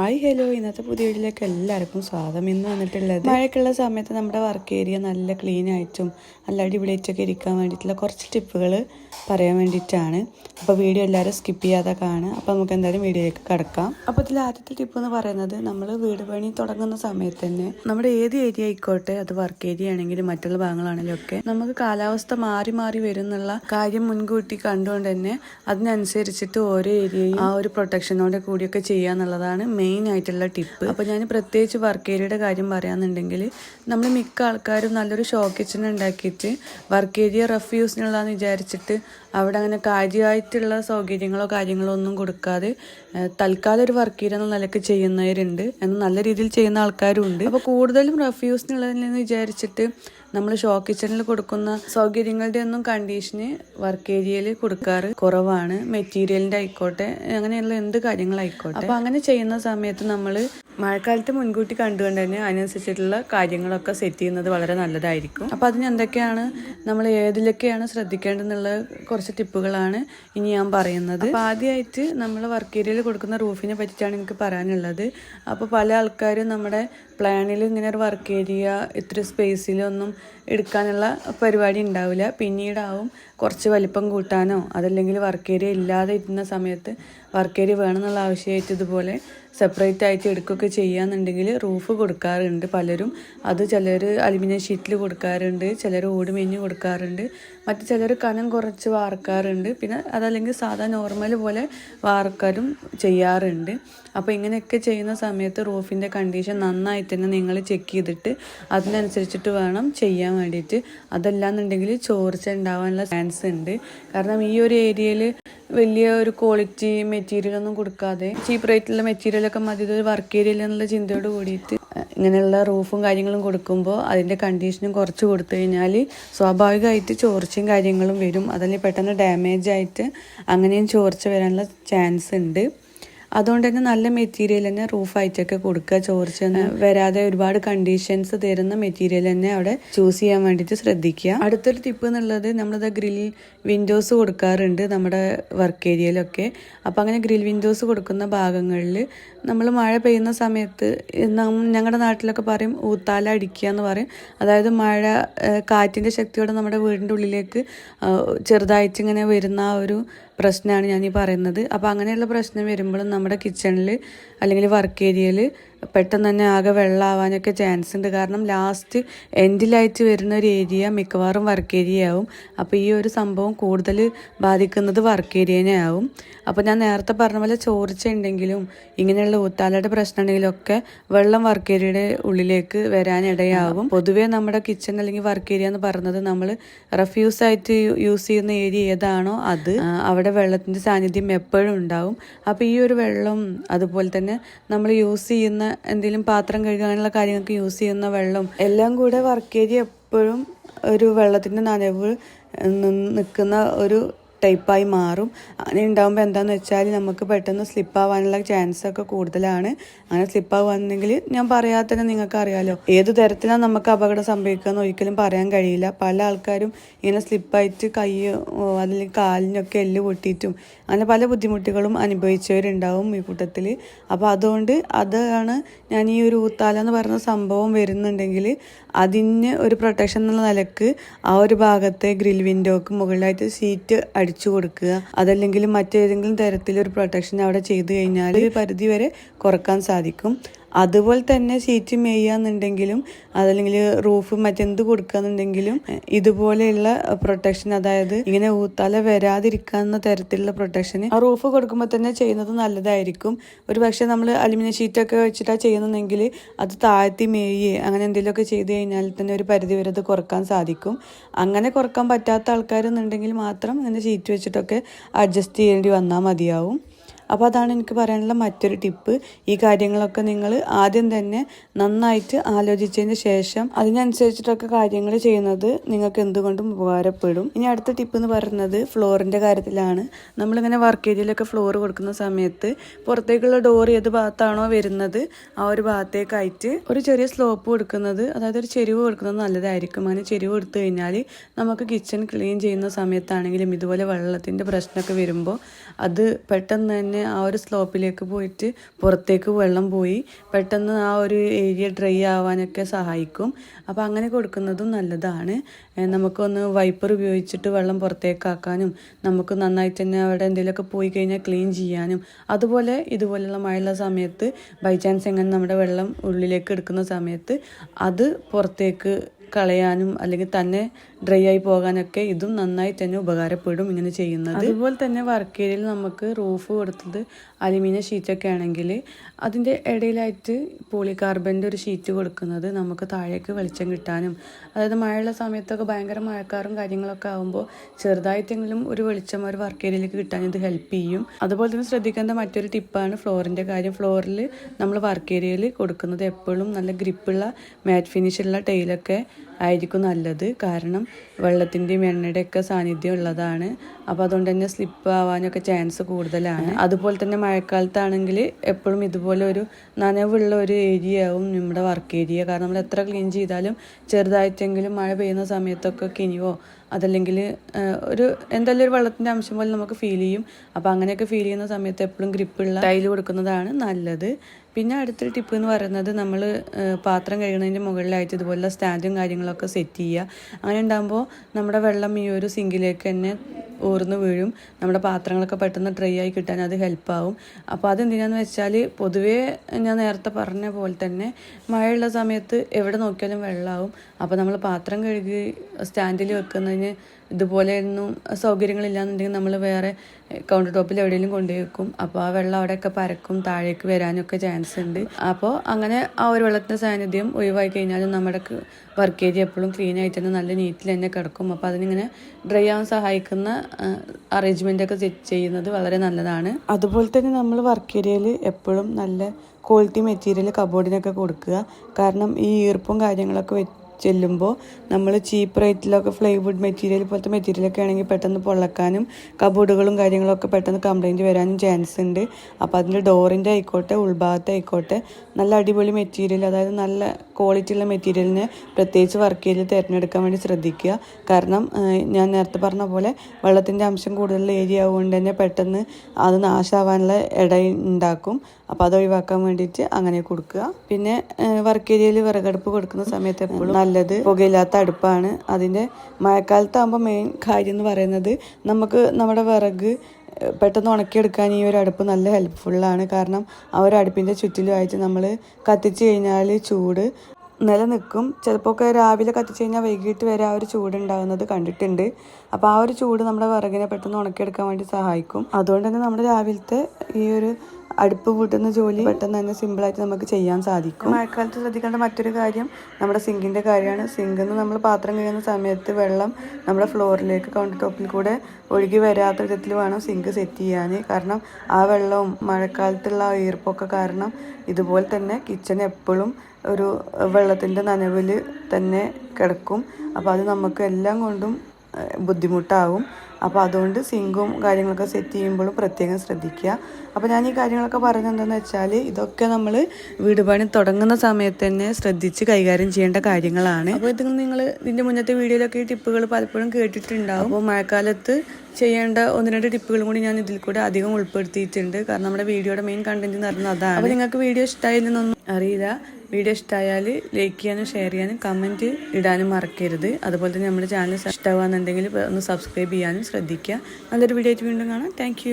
Hi hello. ഇന്നത്തെ പുതിയ വീട്ടിലേക്ക് എല്ലാവർക്കും സ്വാഗതം. ഇന്ന് വന്നിട്ടുള്ളത് മഴയ്ക്കുള്ള സമയത്ത് നമ്മുടെ വർക്ക് ഏരിയ നല്ല ക്ലീൻ ആയിട്ടും നല്ല അടിപൊളിയായിട്ടൊക്കെ ഇരിക്കാൻ വേണ്ടിയിട്ടുള്ള കുറച്ച് ടിപ്പുകൾ പറയാൻ വേണ്ടിയിട്ടാണ്. അപ്പോൾ വീഡിയോ എല്ലാവരും സ്കിപ്പ് ചെയ്യാതെ കാണുക. അപ്പോൾ നമുക്ക് എന്തായാലും വീഡിയോയിലേക്ക് കിടക്കാം. അപ്പോൾ ഇതിൽ ആദ്യത്തെ ടിപ്പ് എന്ന് പറയുന്നത് നമ്മൾ വീട് പണി തുടങ്ങുന്ന സമയത്ത് തന്നെ നമ്മുടെ ഏത് ഏരിയ ആയിക്കോട്ടെ അത് വർക്ക് ഏരിയ ആണെങ്കിലും മറ്റുള്ള ഭാഗങ്ങളാണെങ്കിലും ഒക്കെ നമുക്ക് കാലാവസ്ഥ മാറി മാറി വരും എന്നുള്ള കാര്യം മുൻകൂട്ടി കണ്ടുകൊണ്ട് തന്നെ അതിനനുസരിച്ചിട്ട് ഓരോ ഏരിയയും ആ ഒരു പ്രൊട്ടക്ഷനോടെ കൂടിയൊക്കെ ചെയ്യുക എന്നുള്ളതാണ് മെയിൻ ആയിട്ടുള്ള ടിപ്പ് അപ്പോൾ ഞാൻ പ്രത്യേകിച്ച് വർക്ക് ഏരിയയുടെ കാര്യം പറയാന്നുണ്ടെങ്കിൽ നമ്മൾ മിക്ക ആൾക്കാരും നല്ലൊരു ഷോ കിച്ചൺ ഉണ്ടാക്കിയിട്ട് വർക്ക് ഏരിയ റഫ് യൂസിനുള്ളതെന്ന് വിചാരിച്ചിട്ട് അവിടെ അങ്ങനെ കാര്യമായിട്ടുള്ള സൗകര്യങ്ങളോ കാര്യങ്ങളോ ഒന്നും കൊടുക്കാതെ തൽക്കാലം ഒരു വർക്ക് എന്ന നിലയ്ക്ക് ചെയ്യുന്നവരുണ്ട്. എന്നാൽ നല്ല രീതിയിൽ ചെയ്യുന്ന ആൾക്കാരും ഉണ്ട് അപ്പോൾ കൂടുതലും റഫ് യൂസിനുള്ളതെന്ന് വിചാരിച്ചിട്ട് നമ്മൾ ഷോ കിച്ചണിൽ കൊടുക്കുന്ന സൗകര്യങ്ങളുടെ ഒന്നും കണ്ടീഷന് വർക്ക് ഏരിയയിൽ കൊടുക്കാറ് കുറവാണ്. മെറ്റീരിയലിന്റെ ആയിക്കോട്ടെ അങ്ങനെയുള്ള എന്ത് കാര്യങ്ങളായിക്കോട്ടെ. അപ്പോൾ അങ്ങനെ ചെയ്യുന്ന സമയത്ത് നമ്മൾ മഴക്കാലത്ത് മുൻകൂട്ടി കണ്ടുകൊണ്ട് തന്നെ അതിനനുസരിച്ചിട്ടുള്ള കാര്യങ്ങളൊക്കെ സെറ്റ് ചെയ്യുന്നത് വളരെ നല്ലതായിരിക്കും. അപ്പോൾ അതിന് എന്തൊക്കെയാണ് നമ്മൾ ഏതിലൊക്കെയാണ് ശ്രദ്ധിക്കേണ്ടതെന്നുള്ള കുറച്ച് ടിപ്പുകളാണ് ഇനി ഞാൻ പറയുന്നത്. അപ്പോൾ ആദ്യമായിട്ട് നമ്മൾ വർക്ക് ഏരിയയിൽ കൊടുക്കുന്ന റൂഫിനെ പറ്റിയിട്ടാണ് എനിക്ക് പറയാനുള്ളത്. അപ്പോൾ പല ആൾക്കാരും നമ്മുടെ പ്ലാനിൽ ഇങ്ങനെ ഒരു വർക്ക് ഏരിയ ഇത്ര സ്പേസിലൊന്നും എടുക്കാനുള്ള പരിപാടി ഉണ്ടാവില്ല. പിന്നീടാവും കുറച്ച് വലിപ്പം കൂട്ടാനോ അതല്ലെങ്കിൽ വർക്ക് ഏരിയ ഇല്ലാതെ ഇരുന്ന സമയത്ത് വർക്ക് ഏരിയ വേണമെന്നുള്ള ആവശ്യമായിട്ട് ഇതുപോലെ സെപ്പറേറ്റ് ആയിട്ട് എടുക്കുകയൊക്കെ ചെയ്യാന്നുണ്ടെങ്കിൽ റൂഫ് കൊടുക്കാറുണ്ട് പലരും. അത് ചിലർ അലുമിനിയം ഷീറ്റിൽ കൊടുക്കാറുണ്ട് ചിലർ ഓട് മെഞ്ഞ് കൊടുക്കാറുണ്ട്. മറ്റു ചിലർ കനം കുറച്ച് വാർക്കാറുണ്ട്. പിന്നെ അതല്ലെങ്കിൽ സാധാ നോർമൽ പോലെ വാർക്കാരും ചെയ്യാറുണ്ട്. അപ്പോൾ ഇങ്ങനെയൊക്കെ ചെയ്യുന്ന സമയത്ത് റൂഫിന്റെ കണ്ടീഷൻ നന്നായിട്ട് തന്നെ നിങ്ങൾ ചെക്ക് ചെയ്തിട്ട് അതിനനുസരിച്ചിട്ട് വേണം ചെയ്യാൻ വേണ്ടിയിട്ട്. അതല്ലാന്നുണ്ടെങ്കിൽ ചോർച്ച ഉണ്ടാവാനുള്ള ചാൻസ് ഉണ്ട്. കാരണം ഈ ഒരു ഏരിയയിൽ വലിയ ഒരു ക്വാളിറ്റി മെറ്റീരിയൽ ഒന്നും കൊടുക്കാതെ ചീപ്പ് റേറ്റിലുള്ള മെറ്റീരിയലൊക്കെ മതി. ഇതൊരു വർക്ക് ഏരിയയിൽ എന്നുള്ള ചിന്തയോട് കൂടിയിട്ട് ഇങ്ങനെയുള്ള റൂഫും കാര്യങ്ങളും കൊടുക്കുമ്പോൾ അതിന്റെ കണ്ടീഷനും കുറച്ച് കൊടുത്തു കഴിഞ്ഞാൽ സ്വാഭാവികമായിട്ട് ചോർച്ചയും കാര്യങ്ങളും വരും. അതല്ലെങ്കിൽ പെട്ടെന്ന് ഡാമേജ് ആയിട്ട് അങ്ങനെയും ചോർച്ച വരാനുള്ള ചാൻസ് ഉണ്ട്. അതുകൊണ്ട് തന്നെ നല്ല മെറ്റീരിയൽ തന്നെ റൂഫായിട്ടൊക്കെ കൊടുക്കുക. ചോർച്ച വരാതെ ഒരുപാട് കണ്ടീഷൻസ് തരുന്ന മെറ്റീരിയൽ തന്നെ അവിടെ ചൂസ് ചെയ്യാൻ വേണ്ടിയിട്ട് ശ്രദ്ധിക്കുക. അടുത്തൊരു ടിപ്പ് എന്നുള്ളത് നമ്മളിത് ഗ്രിൽ വിൻഡോസ് കൊടുക്കാറുണ്ട് നമ്മുടെ വർക്ക് ഏരിയയിലൊക്കെ അപ്പോൾ അങ്ങനെ ഗ്രിൽ വിൻഡോസ് കൊടുക്കുന്ന ഭാഗങ്ങളിൽ നമ്മൾ മഴ പെയ്യുന്ന സമയത്ത് ഞങ്ങളുടെ നാട്ടിലൊക്കെ പറയും ഊത്താല അടിക്കുക എന്ന് പറയും. അതായത് മഴ കാറ്റിന്റെ ശക്തിയോടെ നമ്മുടെ വീടിന്റെ ഉള്ളിലേക്ക് ചെറുതായിട്ട് ഇങ്ങനെ വരുന്ന ആ ഒരു പ്രശ്നമാണ് ഞാൻ ഈ പറയുന്നത്. അപ്പോൾ അങ്ങനെയുള്ള പ്രശ്നം വരുമ്പോഴും നമ്മുടെ കിച്ചണിൽ അല്ലെങ്കിൽ വർക്ക് ഏരിയയിൽ പെട്ടെന്ന് തന്നെ ആകെ വെള്ളമാവാനൊക്കെ ചാൻസ് ഉണ്ട് കാരണം ലാസ്റ്റ് എൻഡിലായിട്ട് വരുന്ന ഒരു ഏരിയ മിക്കവാറും വർക്ക് ഏരിയ ആവും. അപ്പോൾ ഈ ഒരു സംഭവം കൂടുതൽ ബാധിക്കുന്നത് വർക്ക് ഏരിയനെ ആവും. അപ്പോൾ ഞാൻ നേരത്തെ പറഞ്ഞ പോലെ ചോർച്ച ഉണ്ടെങ്കിലും ഇങ്ങനെയുള്ള ഊത്താലയുടെ പ്രശ്നം ഒക്കെ വെള്ളം വർക്ക് ഏരിയയുടെ ഉള്ളിലേക്ക് വരാനിടയാവും. പൊതുവേ നമ്മുടെ കിച്ചൺ അല്ലെങ്കിൽ വർക്ക് ഏരിയ എന്ന് പറയുന്നത് നമ്മൾ റഫ്യൂസ് ആയിട്ട് യൂസ് ചെയ്യുന്ന ഏരിയ ഏതാണോ അത് അവിടെ വെള്ളത്തിന്റെ സാന്നിധ്യം എപ്പോഴും ഉണ്ടാവും. അപ്പോൾ ഈ ഒരു വെള്ളം അതുപോലെ തന്നെ നമ്മൾ യൂസ് ചെയ്യുന്ന എന്തെങ്കിലും പാത്രം കഴുകാനുള്ള കാര്യങ്ങൾക്ക് യൂസ് ചെയ്യുന്ന വെള്ളം എല്ലാം കൂടെ വർക്ക് ഏരിയ എപ്പോഴും ഒരു വെള്ളത്തിന്റെ നനവ് നിൽക്കുന്ന ഒരു ടൈപ്പായി മാറും. അങ്ങനെ ഉണ്ടാകുമ്പോൾ എന്താണെന്ന് വെച്ചാൽ നമുക്ക് പെട്ടെന്ന് സ്ലിപ്പ് ആവാനുള്ള ചാൻസ് ഒക്കെ കൂടുതലാണ്. അങ്ങനെ സ്ലിപ്പ് ആവുകയാണെങ്കിൽ ഞാൻ പറയാതെ തന്നെ നിങ്ങൾക്ക് അറിയാലോ ഏത് തരത്തിലാണ് നമുക്ക് അപകടം സംഭവിക്കുക എന്ന് ഒരിക്കലും പറയാൻ കഴിയില്ല. പല ആൾക്കാരും ഇങ്ങനെ സ്ലിപ്പായിട്ട് കൈ അല്ലെങ്കിൽ കാലിനൊക്കെ എല്ല് പൊട്ടിയിട്ടും അങ്ങനെ പല ബുദ്ധിമുട്ടുകളും അനുഭവിച്ചവരുണ്ടാവും ഈ കൂട്ടത്തിൽ. അപ്പോൾ അതുകൊണ്ട് അതാണ് ഞാൻ ഈ ഒരു ഊത്താല എന്ന് പറയുന്ന സംഭവം വരുന്നുണ്ടെങ്കിൽ അതിന് ഒരു പ്രൊട്ടക്ഷൻ എന്നുള്ള നിലയ്ക്ക് ആ ഒരു ഭാഗത്തെ ഗ്രിൽ വിൻഡോക്ക് മുകളിലായിട്ട് സീറ്റ് അടിച്ചു കൊടുക്കുക. അതല്ലെങ്കിൽ മറ്റേതെങ്കിലും തരത്തിലൊരു പ്രൊട്ടക്ഷൻ അവിടെ ചെയ്തു കഴിഞ്ഞാൽ പരിധി വരെ കുറയ്ക്കാൻ സാധിക്കും. അതുപോലെ തന്നെ സീറ്റ് മെയ്യാന്നുണ്ടെങ്കിലും അതല്ലെങ്കിൽ റൂഫ് മറ്റെന്ത് കൊടുക്കാന്നുണ്ടെങ്കിലും ഇതുപോലെയുള്ള പ്രൊട്ടക്ഷൻ അതായത് ഇങ്ങനെ ഊത്താല വരാതിരിക്കാവുന്ന തരത്തിലുള്ള പ്രൊട്ടക്ഷൻ ആ റൂഫ് കൊടുക്കുമ്പോൾ തന്നെ ചെയ്യുന്നത് നല്ലതായിരിക്കും. ഒരു പക്ഷെ നമ്മൾ അലുമിനിയം ഷീറ്റൊക്കെ വെച്ചിട്ടാണ് ചെയ്യുന്നതെങ്കിൽ അത് താഴ്ത്തി മേയുകയെ അങ്ങനെ എന്തെങ്കിലുമൊക്കെ ചെയ്ത് കഴിഞ്ഞാൽ തന്നെ ഒരു പരിധി വരെ അത് കുറയ്ക്കാൻ സാധിക്കും. അങ്ങനെ കുറയ്ക്കാൻ പറ്റാത്ത ആൾക്കാരെന്നുണ്ടെങ്കിൽ മാത്രം ഇങ്ങനെ ഷീറ്റ് വെച്ചിട്ടൊക്കെ അഡ്ജസ്റ്റ് ചെയ്യേണ്ടി വന്നാൽ മതിയാവും. അപ്പോൾ അതാണ് എനിക്ക് പറയാനുള്ള മറ്റൊരു ടിപ്പ്. ഈ കാര്യങ്ങളൊക്കെ നിങ്ങൾ ആദ്യം തന്നെ നന്നായിട്ട് ആലോചിച്ചതിന് ശേഷം അതിനനുസരിച്ചിട്ടൊക്കെ കാര്യങ്ങൾ ചെയ്യുന്നത് നിങ്ങൾക്ക് എന്തുകൊണ്ടും ഉപകാരപ്പെടും. ഇനി അടുത്ത ടിപ്പ് എന്ന് പറയുന്നത് ഫ്ലോറിന്റെ കാര്യത്തിലാണ്. നമ്മളിങ്ങനെ വർക്ക് ഏരിയയിലൊക്കെ ഫ്ലോർ കൊടുക്കുന്ന സമയത്ത് പുറത്തേക്കുള്ള ഡോർ ഏത് ഭാഗത്താണോ വരുന്നത് ആ ഒരു ഭാഗത്തേക്കായിട്ട് ഒരു ചെറിയ സ്ലോപ്പ് കൊടുക്കുന്നത് അതായത് ഒരു ചെരിവ് കൊടുക്കുന്നത് നല്ലതായിരിക്കും. അങ്ങനെ ചെരിവ് കൊടുത്തു കഴിഞ്ഞാൽ നമുക്ക് കിച്ചൺ ക്ലീൻ ചെയ്യുന്ന സമയത്താണെങ്കിലും ഇതുപോലെ വെള്ളത്തിന്റെ പ്രശ്നമൊക്കെ വരുമ്പോൾ അത് പെട്ടെന്ന് തന്നെ ആ ഒരു സ്ലോപ്പിലേക്ക് പോയിട്ട് പുറത്തേക്ക് വെള്ളം പോയി പെട്ടെന്ന് ആ ഒരു ഏരിയ ഡ്രൈ ആവാനൊക്കെ സഹായിക്കും. അപ്പോൾ അങ്ങനെ കൊടുക്കുന്നതും നല്ലതാണ്. നമുക്കൊന്ന് വൈപ്പർ ഉപയോഗിച്ചിട്ട് വെള്ളം പുറത്തേക്കാക്കാനും നമുക്ക് നന്നായിട്ട് തന്നെ അവിടെ എന്തെങ്കിലുമൊക്കെ പോയി കഴിഞ്ഞാൽ ക്ലീൻ ചെയ്യാനും അതുപോലെ ഇതുപോലെയുള്ള മഴയുള്ള സമയത്ത് ബൈ ചാൻസ് എങ്ങനെ നമ്മുടെ വെള്ളം ഉള്ളിലേക്ക് എടുക്കുന്ന സമയത്ത് അത് പുറത്തേക്ക് കളയാനും അല്ലെങ്കിൽ തന്നെ ഡ്രൈ ആയി പോകാനൊക്കെ ഇതും നന്നായി തന്നെ ഉപകാരപ്പെടും ഇങ്ങനെ ചെയ്യുന്നത്. അതുപോലെ തന്നെ വർക്ക് ഏരിയയിൽ നമുക്ക് റൂഫ് കൊടുത്തത് അലുമിനിയം ഷീറ്റൊക്കെ ആണെങ്കിൽ അതിന്റെ ഇടയിലായിട്ട് പോളികാർബന്റെ ഒരു ഷീറ്റ് കൊടുക്കുന്നത് നമുക്ക് താഴേക്ക് വെളിച്ചം കിട്ടാനും അതായത് മഴയുള്ള സമയത്തൊക്കെ ഭയങ്കര മഴക്കാറും കാര്യങ്ങളൊക്കെ ആകുമ്പോൾ ചെറുതായിട്ടെങ്കിലും ഒരു വെളിച്ചം ഒരു വർക്ക് ഏരിയയിലേക്ക് കിട്ടാൻ ഇത് ഹെൽപ്പ് ചെയ്യും. അതുപോലെ തന്നെ ശ്രദ്ധിക്കേണ്ട മറ്റൊരു ടിപ്പാണ് ഫ്ലോറിന്റെ കാര്യം. ഫ്ലോറിൽ നമ്മൾ വർക്ക് ഏരിയയിൽ കൊടുക്കുന്നത് എപ്പോഴും നല്ല ഗ്രിപ്പുള്ള മാറ്റ് ഫിനിഷുള്ള ടൈലൊക്കെ ആയിരിക്കും നല്ലത്. കാരണം വെള്ളത്തിന്റെയും എണ്ണയുടെയൊക്കെ സാന്നിധ്യം ഉള്ളതാണ്. അപ്പോൾ അതുകൊണ്ട് തന്നെ സ്ലിപ്പ് ആവാനൊക്കെ ചാൻസ് കൂടുതലാണ്. അതുപോലെ തന്നെ മഴക്കാലത്താണെങ്കിൽ എപ്പോഴും ഇതുപോലെ ഒരു നനവുള്ള ഒരു ഏരിയ ആവും നമ്മുടെ വർക്ക് ഏരിയ കാരണം നമ്മൾ എത്ര ക്ലീൻ ചെയ്താലും ചെറുതായിട്ടെങ്കിലും മഴ പെയ്യുന്ന സമയത്തൊക്കെ കിനിവോ അതല്ലെങ്കിൽ ഒരു എന്തായാലും ഒരു വെള്ളത്തിന്റെ അംശം പോലെ നമുക്ക് ഫീൽ ചെയ്യും. അപ്പോൾ അങ്ങനെയൊക്കെ ഫീൽ ചെയ്യുന്ന സമയത്ത് എപ്പോഴും ഗ്രിപ്പുള്ള ടൈൽ കൊടുക്കുന്നതാണ് നല്ലത്. പിന്നെ അടുത്തൊരു ടിപ്പ് എന്ന് പറയുന്നത് നമ്മൾ പാത്രം കഴുകുന്നതിന്റെ മുകളിലായിട്ട് ഇതുപോലുള്ള സ്റ്റാൻഡും കാര്യങ്ങളൊക്കെ സെറ്റ് ചെയ്യുക. അങ്ങനെ ഉണ്ടാകുമ്പോൾ നമ്മുടെ വെള്ളം ഈ ഒരു സിങ്കിലേക്ക് തന്നെ ഊർന്ന് വീഴും. നമ്മുടെ പാത്രങ്ങളൊക്കെ പെട്ടെന്ന് ഡ്രൈ ആയി കിട്ടാൻ അത് ഹെൽപ്പാവും അപ്പോൾ അതെന്തിനാന്ന് വെച്ചാൽ പൊതുവേ ഞാൻ നേരത്തെ പറഞ്ഞ പോലെ തന്നെ മഴയുള്ള സമയത്ത് എവിടെ നോക്കിയാലും വെള്ളമാവും അപ്പോൾ നമ്മൾ പാത്രം കഴുകി സ്റ്റാൻഡിൽ വെക്കുന്നതിന് ഇതുപോലെ ഒന്നും സൗകര്യങ്ങളില്ലാന്നുണ്ടെങ്കിൽ നമ്മൾ വേറെ കൗണ്ടർ ടോപ്പിൽ എവിടെയെങ്കിലും കൊണ്ടുപോയി അപ്പോൾ ആ വെള്ളം അവിടെയൊക്കെ പരക്കും താഴേക്ക് വരാനൊക്കെ ചാൻസ് ഉണ്ട്. അപ്പോൾ അങ്ങനെ ആ ഒരു വെള്ളത്തിന്റെ സാന്നിധ്യം ഒഴിവായി കഴിഞ്ഞാലും നമ്മുടെ വർക്ക് ഏരിയ എപ്പോഴും ക്ലീൻ ആയിട്ട് തന്നെ നല്ല നീറ്റിൽ തന്നെ കിടക്കും. അപ്പോൾ അതിനിങ്ങനെ ഡ്രൈ ആവാൻ സഹായിക്കുന്ന അറേഞ്ച്മെന്റ് ഒക്കെ ചെയ്യുന്നത് വളരെ നല്ലതാണ്. അതുപോലെ തന്നെ നമ്മൾ വർക്ക് ഏരിയയിൽ എപ്പോഴും നല്ല ക്വാളിറ്റി മെറ്റീരിയൽ കബോർഡിനൊക്കെ കൊടുക്കുക. കാരണം ഈ ഈർപ്പും കാര്യങ്ങളൊക്കെ ചെല്ലുമ്പോൾ നമ്മൾ ചീപ്പ് റേറ്റിലൊക്കെ ഫ്ലൈവുഡ് മെറ്റീരിയൽ പോലത്തെ മെറ്റീരിയലൊക്കെ ആണെങ്കിൽ പെട്ടെന്ന് പൊള്ളക്കാനും കബോർഡുകളും കാര്യങ്ങളൊക്കെ പെട്ടെന്ന് കംപ്ലൈന്റ് വരാനും ചാൻസ് ഉണ്ട്. അപ്പോൾ അതിന്റെ ഡോറിന്റെ ആയിക്കോട്ടെ ഉൾഭാഗത്തെ ആയിക്കോട്ടെ നല്ല അടിപൊളി മെറ്റീരിയൽ അതായത് നല്ല ക്വാളിറ്റി ഉള്ള മെറ്റീരിയലിനെ പ്രത്യേകിച്ച് വർക്ക് ചെയ്ത് തിരഞ്ഞെടുക്കാൻ വേണ്ടി ശ്രദ്ധിക്കുക. കാരണം ഞാൻ നേരത്തെ പറഞ്ഞ പോലെ വെള്ളത്തിന്റെ അംശം കൂടുതലുള്ള ഏരിയ ആവുകൊണ്ട് തന്നെ പെട്ടെന്ന് അത് നാശമാവാനുള്ള ഇട ഉണ്ടാക്കും. അപ്പോൾ അത് ഒഴിവാക്കാൻ വേണ്ടിയിട്ട് അങ്ങനെ കൊടുക്കുക. പിന്നെ വർക്ക് ഏരിയയിൽ വിറകടുപ്പ് കൊടുക്കുന്ന സമയത്ത് എപ്പോഴും നല്ലത്. പുകയില്ലാത്ത അടുപ്പാണ്. അതിന്റെ മഴക്കാലത്താകുമ്പോൾ മെയിൻ കാര്യം എന്ന് പറയുന്നത് നമുക്ക് നമ്മുടെ വിറക് പെട്ടെന്ന് ഉണക്കിയെടുക്കാൻ ഈ ഒരു അടുപ്പ് നല്ല ഹെൽപ്ഫുള്ളാണ് കാരണം ആ ഒരു അടുപ്പിന്റെ ചുറ്റിലുമായിട്ട് നമ്മൾ കത്തിച്ച് കഴിഞ്ഞാൽ ചൂട് നിലനിൽക്കും. ചിലപ്പോൾ ഒക്കെ രാവിലെ കത്തിച്ച് കഴിഞ്ഞാൽ വൈകിട്ട് വരെ ആ ഒരു ചൂട് ഉണ്ടാകുന്നത് കണ്ടിട്ടുണ്ട്. അപ്പോൾ ആ ഒരു ചൂട് നമ്മുടെ വിറകിനെ പെട്ടെന്ന് ഉണക്കിയെടുക്കാൻ വേണ്ടി സഹായിക്കും. അതുകൊണ്ട് തന്നെ നമ്മുടെ രാവിലത്തെ ഈ ഒരു അടുപ്പ് കൂട്ടുന്ന ജോലി പെട്ടെന്ന് തന്നെ സിമ്പിളായിട്ട് നമുക്ക് ചെയ്യാൻ സാധിക്കും. മഴക്കാലത്ത് ശ്രദ്ധിക്കേണ്ട മറ്റൊരു കാര്യം നമ്മുടെ സിങ്കിന്റെ കാര്യമാണ്. സിങ്കിൽ നിന്ന് നമ്മൾ പാത്രം കഴിയുന്ന സമയത്ത് വെള്ളം നമ്മുടെ ഫ്ലോറിലേക്ക് കൗണ്ടർ ടോപ്പിൽ കൂടെ ഒഴുകി വരാത്ത വിധത്തിൽ വേണം സിങ്ക് സെറ്റ് ചെയ്യാൻ. കാരണം ആ വെള്ളവും മഴക്കാലത്തുള്ള ആ ഈർപ്പൊക്കെ കാരണം ഇതുപോലെ തന്നെ കിച്ചൺ എപ്പോഴും ഒരു വെള്ളത്തിന്റെ നനവിൽ തന്നെ കിടക്കും. അപ്പോൾ അത് നമുക്ക് എല്ലാം കൊണ്ടും ബുദ്ധിമുട്ടാവും. അപ്പോൾ അതുകൊണ്ട് സിങ്കും കാര്യങ്ങളൊക്കെ സെറ്റ് ചെയ്യുമ്പോഴും പ്രത്യേകം ശ്രദ്ധിക്കുക. അപ്പോൾ ഞാൻ ഈ കാര്യങ്ങളൊക്കെ പറയുന്നത് എന്താണെന്ന് വെച്ചാൽ ഇതൊക്കെ നമ്മൾ വീട് പണി തുടങ്ങുന്ന സമയത്ത് തന്നെ ശ്രദ്ധിച്ച് കൈകാര്യം ചെയ്യേണ്ട കാര്യങ്ങളാണ്. അപ്പോൾ ഇത് നിങ്ങൾ ഇതിന്റെ മുന്നത്തെ വീഡിയോയിലൊക്കെ ഈ ടിപ്പുകൾ പലപ്പോഴും കേട്ടിട്ടുണ്ടാവും. അപ്പോൾ മഴക്കാലത്ത് ചെയ്യേണ്ട ഒന്ന് രണ്ട് ടിപ്പുകളും കൂടി ഞാൻ ഇതിൽ കൂടെ അധികം ഉൾപ്പെടുത്തിയിട്ടുണ്ട്. കാരണം നമ്മുടെ വീഡിയോയുടെ മെയിൻ കണ്ടന്റ് എന്ന് പറയുന്നത് അതാണ്. അപ്പോൾ നിങ്ങൾക്ക് വീഡിയോ ഇഷ്ടമായില്ലെന്നൊന്നും അറിയില്ല. വീഡിയോ ഇഷ്ടമായാൽ ലൈക്ക് ചെയ്യാനും ഷെയർ ചെയ്യാനും കമന്റ് ഇടാനും മറക്കരുത്. അതുപോലെ തന്നെ നമ്മുടെ ചാനൽ ഇഷ്ടമാകുന്നുണ്ടെങ്കിൽ ഒന്ന് സബ്സ്ക്രൈബ് ചെയ്യാനും ശ്രദ്ധിക്കുക. നല്ലൊരു വീഡിയോ ആയിട്ട് വീണ്ടും കാണാം. താങ്ക്